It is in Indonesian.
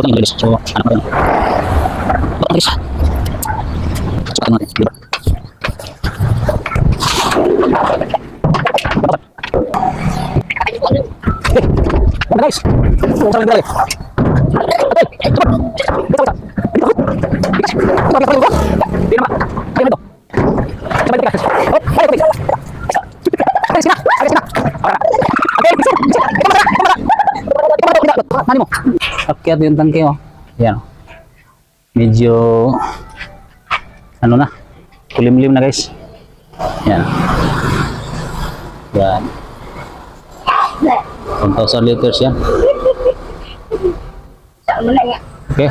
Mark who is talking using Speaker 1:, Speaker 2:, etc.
Speaker 1: Bakit isa? So, natin? Diba? Ano guys? Kung saan nagdala Atay! Cepat! Dito kita! Dito ako! Dito ako! Dito ako! Di naman! Kaya na ito! Sabay dito ka! Oh! Nani mo? Akyat yung tangke oh. Yan. Medyo ano na? Kulimlim na guys. Yan. Yan. 1,000 liters yan. Okay.